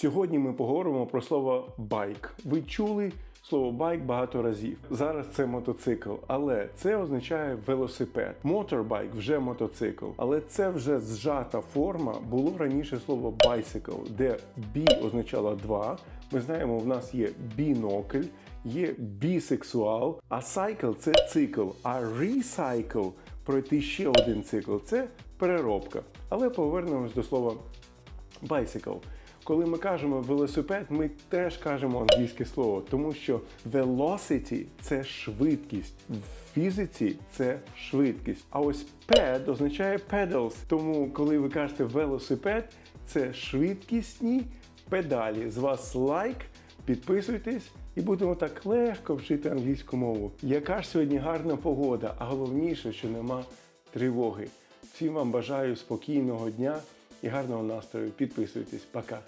Сьогодні ми поговоримо про слово байк. Ви чули слово байк багато разів. Зараз це мотоцикл, але це означає велосипед. Моторбайк вже мотоцикл, але це вже зжата форма. Було раніше слово bicycle, де бі означало два. Ми знаємо, в нас є бінокль, є бісексуал, а сайкл це цикл, а ресайкл пройти ще один цикл це переробка. Але повернемось до слова bicycle. Коли ми кажемо велосипед, ми теж кажемо англійське слово, тому що velocity – це швидкість, в фізиці це швидкість. А ось ped означає pedals. Тому, коли ви кажете велосипед, це швидкісні педалі. З вас лайк, підписуйтесь і будемо так легко вчити англійську мову. Яка ж сьогодні гарна погода, а головніше, що нема тривоги. Всім вам бажаю спокійного дня і гарного настрою. Підписуйтесь. Пока.